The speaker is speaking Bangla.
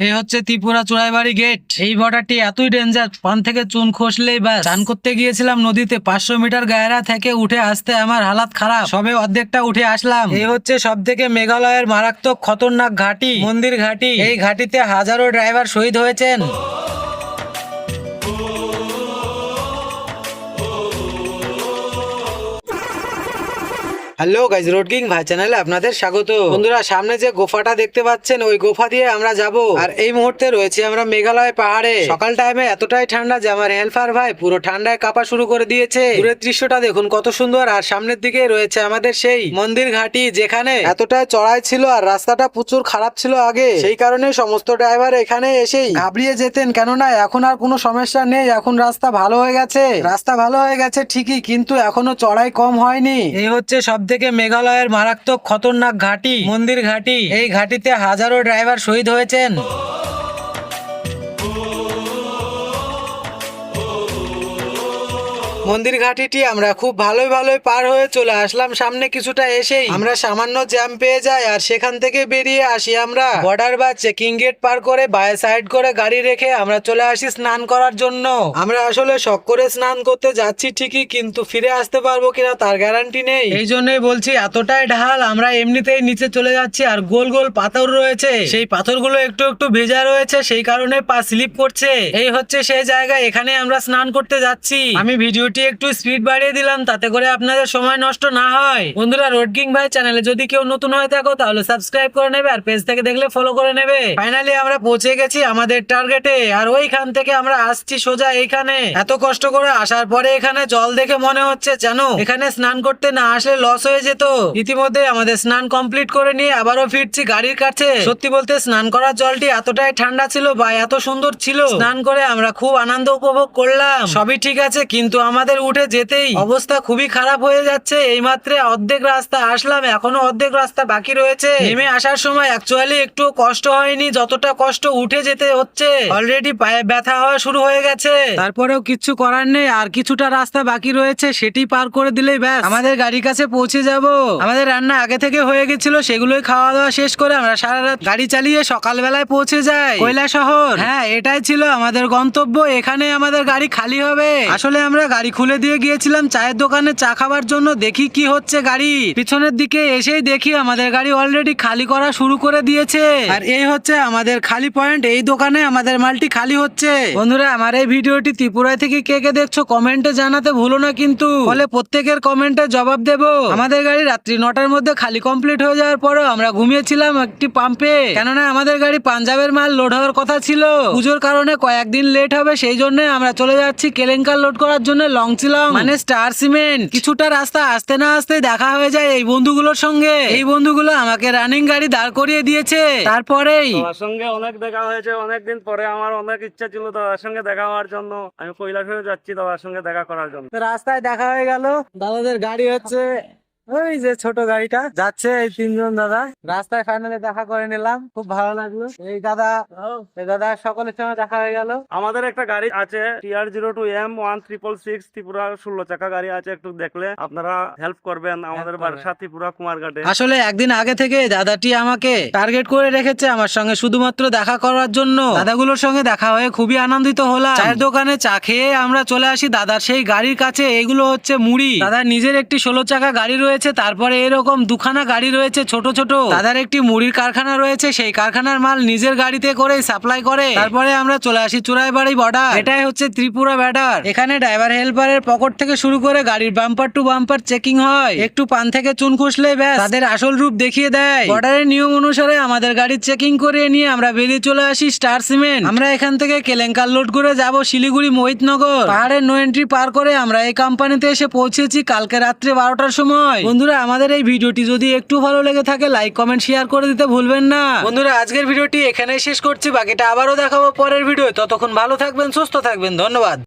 এই হচ্ছে ত্রিপুরা চুড়াইবাড়ি গেট এই বর্ডারটি এতই ডেঞ্জার পান থেকে চুন খসলেই বা চান করতে গিয়েছিলাম নদীতে, পাঁচশো মিটার গায়রা থেকে উঠে আসতে আমার হালাত খারাপ। সবে অর্ধেকটা উঠে আসলাম। এই হচ্ছে সব থেকে মেঘালয়ের মারাত্মক খতরনাক ঘাটি, মন্দির ঘাটি। এই ঘাটিতে হাজারো ড্রাইভার শহীদ হয়েছেন। হ্যালো গাইজ রোড কিং ভাই চ্যানেলে আপনাদের স্বাগত। বন্ধুরা, সামনে যে গোফাটা দেখতে পাচ্ছেন, ওই গোফা দিয়ে আমরা যাব। আর এই মুহূর্তে রয়েছে আমরা মেঘালয় পাহাড়ে। সকাল টাইমে এতটাই ঠান্ডা যে আমার হেল্পার ভাই পুরো ঠান্ডায় কাঁপা শুরু করে দিয়েছে। দূরের দৃশ্যটা দেখুন, কত সুন্দর। আর সামনের দিকে রয়েছে আমাদের সেই মন্দির ঘাটি, যেখানে এতটাই চড়াই ছিল আর রাস্তাটা প্রচুর খারাপ ছিল আগে। সেই কারণে সমস্ত ড্রাইভার এখানে এসেই ঘাবড়িয়ে যেতেন। কেননা, এখন আর কোনো সমস্যা নেই। এখন রাস্তা ভালো হয়ে গেছে। রাস্তা ভালো হয়ে গেছে ঠিকই, কিন্তু এখনও চড়াই কম হয়নি। এই হচ্ছে সব থেকে মেঘালয়ের মারাত্মক খতরনাক ঘাটি মন্দির ঘাটি এই ঘাটিতে হাজারো ড্রাইভার শহীদ হয়েছেন। মন্দির ঘাটিটি আমরা খুব ভালোই ভালোই পার হয়ে চলে আসলাম। সামনে কিছুটা এসেই আমরা সামান্য জ্যাম পেয়ে যাই আর সেখান থেকে বেরিয়ে আসি আমরা। বর্ডার বা চেকিং গেট পার করে বাই সাইড করে গাড়ি রেখে আমরা চলে আসি স্নান করার জন্য। আমরা আসলে শখ করে স্নান করতে যাচ্ছি ঠিকই, কিন্তু ফিরে আসতে পারব কিনা তার গ্যারান্টি নেই। এই জন্যই বলছি, এতটাই ঢাল, আমরা এমনিতেই নিচে চলে যাচ্ছি আর গোল গোল পাথর রয়েছে। সেই পাথরগুলো একটু একটু ভেজা রয়েছে, সেই কারণে পা স্লিপ করছে। এই হচ্ছে সেই জায়গা, এখানে আমরা স্নান করতে যাচ্ছি। আমি ভিডিওটি একটু স্পিড বাড়িয়ে দিলাম, তাতে করে আপনাদের সময় নষ্ট না হয়। বন্ধুরা রোড কিং ভাই চ্যানেলে যদি কেউ নতুন হয়ে থাকো, তাহলে সাবস্ক্রাইব করে নেবে আর পেজ থেকে দেখলে ফলো করে নেবে। ফাইনালি আমরা পৌঁছে গেছি আমাদের টার্গেটে আর ওইখান থেকে আমরা আসছি সোজা এইখানে। এত কষ্ট করে আসার পরে এখানে জল দেখে মনে হচ্ছে জানো এখানে স্নান করতে না আসলে লস হয়ে যেত। ইতিমধ্যে আমাদের স্নান কমপ্লিট করে নিয়ে আবারও ফিরছি গাড়ির কাছে। সত্যি বলতে, স্নান করার জলটি এতটাই ঠান্ডা ছিল বা এত সুন্দর ছিল, স্নান করে আমরা খুব আনন্দ উপভোগ করলাম। সবই ঠিক আছে, কিন্তু আমাদের উঠে যেতেই। অবস্থা খুবই খারাপ হয়ে যাচ্ছে। এইমাত্র অর্ধেক রাস্তা আসলাম, এখনও অর্ধেক রাস্তা বাকি রয়েছে। নেমে আসার সময় অ্যাকচুয়ালি একটু কষ্ট হয়নি, যতটা কষ্ট উঠে যেতে হচ্ছে। অলরেডি পায়ে ব্যথা হওয়া শুরু হয়ে গেছে। তারপরেও কিচ্ছু করার নেই, আর কিছুটা রাস্তা বাকি রয়েছে, সেটি পার করে দিলেই ব্যাস। আমাদের গাড়ির কাছে পৌঁছে যাব। আমাদের রান্না আগে থেকে হয়ে গেছিল, সেগুলোই খাওয়া দাওয়া শেষ করে আমরা সারা রাত গাড়ি চালিয়ে সকালবেলায় পৌঁছে যাই। কৈলা শহর হ্যাঁ এটাই ছিল আমাদের গন্তব্য। এখানে আমাদের গাড়ি খালি হবে। আসলে আমরা গাড়ি খুলে দিয়ে গিয়েছিলাম চায়ের দোকানে চা খাবার জন্য, দেখি কি হচ্ছে গাড়ি। পিছনের দিকে এসেই দেখি আমাদের গাড়ি অলরেডি খালি করা শুরু করে দিয়েছে। আর এই হচ্ছে আমাদের খালি পয়েন্ট এই দোকানে আমাদের মালটি খালি হচ্ছে। বন্ধুরা, আমার এই ভিডিওটি ত্রিপুরায় থেকে কে কে দেখছ কমেন্টে জানাতে ভুলো না কিন্তু। ফলে প্রত্যেকের কমেন্টে জবাব দেব। আমাদের গাড়ি রাত্রি নটার মধ্যে খালি কমপ্লিট হয়ে যাওয়ার পরেও আমরা ঘুমিয়েছিলাম একটি পাম্পে কেননা আমাদের গাড়ি পাঞ্জাবের মাল লোড হওয়ার কথা ছিল। পুজোর কারণে কয়েকদিন লেট হবে, সেই জন্য আমরা চলে যাচ্ছি কেলেঙ্কার লোড করার জন্য লং চিলং মানে স্টার সিমেন্ট। কিছুটা রাস্তা আসতে না আসতে দেখা হয়ে যায় এই বন্ধুগুলোর সঙ্গে। এই বন্ধুগুলো আমাকে রানিং গাড়ি দাঁড় করিয়ে দিয়েছে। তারপরেই তোমার সঙ্গে অনেক দেখা হয়েছে অনেকদিন পরে আমার অনেক ইচ্ছা ছিল তোমার সঙ্গে দেখা হওয়ার জন্য। আমি কৈলাসহরে যাচ্ছি তোমার সঙ্গে দেখা করার জন্য। তো রাস্তায় দেখা হয়ে গেল। দাদাদের গাড়ি হচ্ছে ওই যে ছোট গাড়িটা যাচ্ছে এই তিনজন দাদা। রাস্তায় ফাইনালে দেখা করে নিলাম খুব ভালো লাগল। এই দাদা এই দাদা সকলের সঙ্গে দেখা হয়ে গেল। আমাদের একটা গাড়ি আছে TR zero two M one triple six Tripura ষোলো চাকা গাড়ি আছে একটু দেখলে আপনারা হেল্প করবেন আমাদের। বাসা ত্রিপুরা কুমারঘাটে আসলে একদিন আগে থেকে দাদাটি আমাকে টার্গেট করে রেখেছে আমার সঙ্গে শুধুমাত্র দেখা করার জন্য। দাদাগুলোর সঙ্গে দেখা হয়ে খুবই আনন্দিত হলাম। চায়ের দোকানে চা খেয়ে আমরা চলে আসি দাদার সেই গাড়ির কাছে এগুলো হচ্ছে মুড়ি। দাদার নিজের একটি ষোলো চাকা গাড়ি রয়েছে তারপরে এরকম দুখানা গাড়ি রয়েছে ছোট ছোট। দাদার একটি মুড়ির কারখানা রয়েছে সেই কারখানার মাল নিজের গাড়িতে করে সাপ্লাই করে। তারপরে আমরা চলে আসি চুরাইবাড়ি বর্ডার এটাই হচ্ছে ত্রিপুরা ব্যাডার এখানে ড্রাইভার হেল্পারের পকেট থেকে শুরু করে গাড়ির বাম্পার টু বাম্পার চেকিং হয়। একটু পান থেকে চুন খুসলে ব্যাস তাদের আসল রূপ দেখিয়ে দেয়। বর্ডারের নিয়ম অনুসারে আমাদের গাড়ির চেকিং করে নিয়ে আমরা বেরিয়ে চলে আসি স্টার সিমেন্ট। আমরা এখান থেকে কেলেঙ্কার লোড করে যাব শিলিগুড়ি মোহিতনগর। পাহাড়ের নো এন্ট্রি পার করে আমরা এই কোম্পানিতে এসে পৌঁছেছি কালকে রাত্রে বারোটার সময়। বন্ধুরা, আমাদের এই ভিডিওটি যদি একটু ভালো লেগে থাকে লাইক কমেন্ট শেয়ার করে দিতে ভুলবেন না। বন্ধুরা, আজকের ভিডিওটি এখানেই শেষ করছি। বাকিটা আবারও দেখাবো পরের ভিডিও ততক্ষণ ভালো থাকবেন, সুস্থ থাকবেন। ধন্যবাদ।